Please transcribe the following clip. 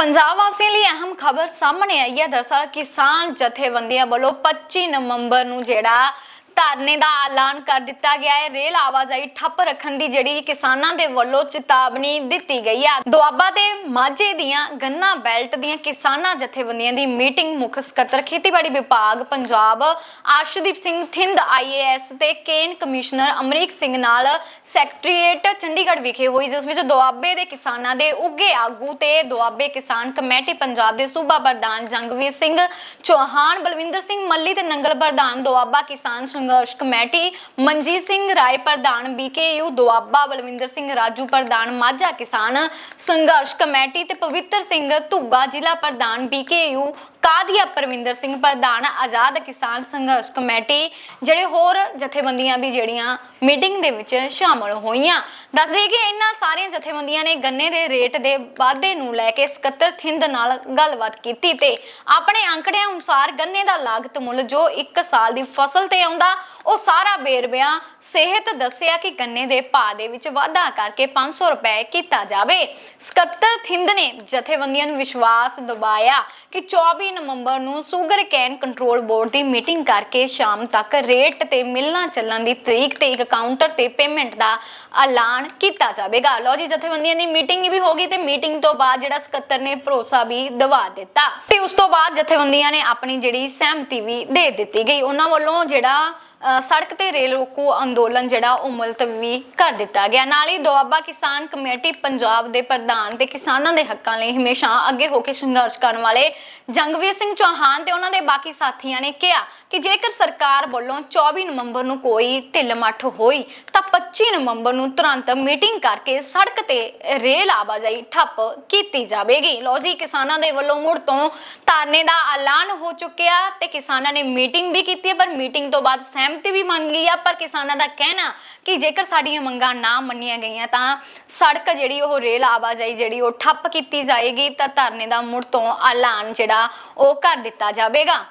ਪੰਜਾਬ ਵਾਸੀਆਂ ਲਈ ਅਹਿਮ ਖਬਰ ਸਾਹਮਣੇ ਆਈ ਹੈ। ਦਰਸਾ ਕਿਸਾਨ ਜਥੇਬੰਦੀਆਂ ਵੱਲੋਂ 25 ਨਵੰਬਰ ਨੂੰ ਜਿਹੜਾ ਧਰਨੇ ਦਾ ਐਲਾਨ ਕਰ ਦਿੱਤਾ ਗਿਆ ਹੈ। ਰੇਲ ਆਵਾਜਾਈ ਠੱਪ ਰੱਖਣ ਦੀ ਜਿਹੜੀ ਕਿਸਾਨਾਂ ਦੇ ਵੱਲੋਂ ਚੇਤਾਵਨੀ ਦਿੱਤੀ ਗਈ ਹੈ। ਦੁਆਬਾ ਦੇ ਮਾਝੇ ਦੀਆਂ ਗੰਨਾ ਬੈਲਟ ਦੀਆਂ ਕਿਸਾਨਾਂ ਜਥੇਬੰਦੀਆਂ ਦੀ ਮੀਟਿੰਗ ਮੁੱਖ ਸਕੱਤਰ ਖੇਤੀਬਾੜੀ ਵਿਭਾਗ ਪੰਜਾਬ ਆਰਸ਼ਦੀਪ ਸਿੰਘ ਥਿੰਦ ਆਈਏਐਸ ਤੇ ਕੇਨ ਕਮਿਸ਼ਨਰ ਅਮਰੀਕ ਸਿੰਘ ਨਾਲ ਸੈਕਟਰੀਏਟ ਚੰਡੀਗੜ੍ਹ ਵਿਖੇ ਹੋਈ, ਜਿਸ ਵਿੱਚ ਦੁਆਬੇ ਦੇ ਕਿਸਾਨਾਂ ਦੇ ਉੱਗੇ ਆਗੂ ਤੇ ਦੁਆਬੇ ਕਿਸਾਨ ਕਮੇਟੀ ਪੰਜਾਬ ਦੇ ਸੂਬਾ ਪ੍ਰਧਾਨ ਜੰਗਵੀਰ ਸਿੰਘ ਚੌਹਾਨ, ਬਲਵਿੰਦਰ ਸਿੰਘ ਮੱਲੀ ਤੇ ਨੰਗਲ ਪ੍ਰਧਾਨ ਦੁਆਬਾ ਕਿਸਾਨ ਸੰਘਰਸ਼ ਕਮੇਟੀ, ਮਨਜੀਤ ਸਿੰਘ ਰਾਏ ਪ੍ਰਧਾਨ, ਬੀਕੇਯੂ ਦੁਆਬਾ, ਬਲਵਿੰਦਰ ਸਿੰਘ ਰਾਜੂ ਪ੍ਰਧਾਨ, ਮਾਝਾ ਕਿਸਾਨ ਸੰਘਰਸ਼ ਕਮੇਟੀ ਤੇ ਪਵਿੱਤਰ ਸਿੰਘ ਧੁੱਗਾ ਜ਼ਿਲ੍ਹਾ ਪ੍ਰਧਾਨ, ਬੀਕੇਯੂ ਕਾਦੀਆ ਪਰਵਿੰਦਰ ਸਿੰਘ ਪ੍ਰਧਾਨ ਆਜ਼ਾਦ ਕਿਸਾਨ ਸੰਘਰਸ਼ ਕਮੇਟੀ, ਜਿਹੜੇ ਹੋਰ ਜਥੇਬੰਦੀਆਂ ਵੀ ਜਿਹੜੀਆਂ ਮੀਟਿੰਗ ਦੇ ਵਿੱਚ ਸ਼ਾਮਲ ਹੋਈਆਂ। ਦੱਸ ਕਿ ਇਹਨਾਂ ਸਾਰੀਆਂ ਜਥੇਬੰਦੀਆਂ ਨੇ ਗੰਨੇ ਦੇ ਰੇਟ ਦੇ ਵਾਧੇ ਨੂੰ ਲੈ ਕੇ ਸਕੱਤਰ ਥਿੰਦ ਨਾਲ ਗੱਲਬਾਤ ਕੀਤੀ ਤੇ ਆਪਣੇ ਅੰਕੜਿਆਂ ਅਨੁਸਾਰ ਗੰਨੇ ਦਾ ਲਾਗਤ ਮੁੱਲ ਜੋ ਇੱਕ ਸਾਲ ਦੀ ਫਸਲ ਤੇ ਆਉਂਦਾ ਉਹ ਸਾਰਾ ਬੇਰਬਿਆਂ ਸਿਹਤ ਦੱਸਿਆ ਕਿ ਗੰਨੇ ਦੇ ਭਾਅ ਦੇ ਵਿੱਚ ਵਾਧਾ ਕਰਕੇ 500 ਰੁਪਏ ਕੀਤਾ ਜਾਵੇ। ਸਕੱਤਰ ਥਿੰਦ ਨੇ ਜਥੇਬੰਦੀਆਂ ਨੂੰ ਵਿਸ਼ਵਾਸ ਦਿਵਾਇਆ ਕਿ 24 ਨਵੰਬਰ ਨੂੰ ਸ਼ੂਗਰ ਕੈਨ ਕੰਟਰੋਲ ਬੋਰਡ ਦੀ ਮੀਟਿੰਗ ਕਰਕੇ ਸ਼ਾਮ ਤੱਕ ਰੇਟ ਤੇ ਮਿਲਣਾ ਚੱਲਣ ਦੀ ਤਰੀਕ ਤੇ ਇੱਕ ਕਾਊਂਟਰ ਤੇ ਪੇਮੈਂਟ ਦਾ ਐਲਾਨ ਕੀਤਾ ਜਾਵੇਗਾ। ਲੋ ਜੀ, ਜਥੇਬੰਦੀਆਂ ਦੀ ਮੀਟਿੰਗ ਵੀ ਹੋ ਗਈ ਤੇ ਮੀਟਿੰਗ ਤੋਂ ਬਾਅਦ ਜਿਹੜਾ ਸਕੱਤਰ ਨੇ ਭਰੋਸਾ ਵੀ ਦਵਾ ਦਿੱਤਾ। ਤੇ ਉਸ ਤੋਂ ਬਾਅਦ ਜਥੇਬੰਦੀਆਂ ਨੇ ਆਪਣੀ ਜਿਹੜੀ ਸਹਿਮਤੀ ਵੀ ਦੇ ਦਿੱਤੀ ਗਈ। ਉਹਨਾਂ ਵੱਲੋਂ ਜਿਹੜਾ ਸੜਕ ਤੇ ਰੇਲ ਰੋਕੋ ਅੰਦੋਲਨ ਜਿਹੜਾ ਉਹ ਮੁਲਤਵੀ ਕਰ ਦਿੱਤਾ ਗਿਆ। ਨਾਲ ਹੀ ਦੁਆਬਾ ਕਿਸਾਨ ਕਮੇਟੀ ਪੰਜਾਬ ਦੇ ਪ੍ਰਧਾਨ ਤੇ ਕਿਸਾਨਾਂ ਦੇ ਹੱਕਾਂ ਲਈ ਹਮੇਸ਼ਾ ਅੱਗੇ ਹੋ ਕੇ ਸੰਘਰਸ਼ ਕਰਨ ਵਾਲੇ ਜੰਗਵੀਰ ਸਿੰਘ ਚੌਹਾਨ ਤੇ ਉਹਨਾਂ ਦੇ ਬਾਕੀ ਸਾਥੀਆਂ ਨੇ ਕਿਹਾ ਕਿ ਜੇਕਰ ਸਰਕਾਰ ਵੱਲੋਂ 24 ਨਵੰਬਰ ਨੂੰ ਕੋਈ ਢਿੱਲ ਮੱਠ ਹੋਈ ਤਾਂ 25 ਨਵੰਬਰ ਨੂੰ ਤੁਰੰਤ ਮੀਟਿੰਗ ਕਰਕੇ ਸੜਕ ਤੇ ਰੇਲ ਆਵਾਜਾਈ ਠੱਪ ਕੀਤੀ ਜਾਵੇਗੀ। ਲੋ ਜੀ ਕਿਸਾਨਾਂ ਦੇ ਵੱਲੋਂ ਮੁੜ ਤੋਂ ਧਰਨੇ ਦਾ ਐਲਾਨ ਹੋ ਚੁੱਕਿਆ ਤੇ ਕਿਸਾਨਾਂ ਨੇ ਮੀਟਿੰਗ ਵੀ ਕੀਤੀ ਹੈ, ਪਰ ਮੀਟਿੰਗ ਤੋਂ ਬਾਅਦ ਸਹਿਮ ਸਹਿਮਤ ਵੀ ਮੰਨ ਗਈ ਆ, ਪਰ ਕਿਸਾਨਾਂ ਦਾ ਕਹਿਣਾ ਕਿ ਜੇਕਰ ਸਾਡੀਆਂ ਮੰਗਾਂ ਨਾ ਮੰਨੀਆਂ ਗਈਆਂ ਤਾਂ ਸੜਕ ਜਿਹੜੀ ਉਹ ਰੇਲ ਆਵਾਜਾਈ ਜਿਹੜੀ ਉਹ ਠੱਪ ਕੀਤੀ ਜਾਏਗੀ ਤਾਂ ਧਰਨੇ ਦਾ ਮੁੜ ਤੋਂ ਐਲਾਨ ਜਿਹੜਾ ਉਹ ਕਰ ਦਿੱਤਾ ਜਾਵੇਗਾ।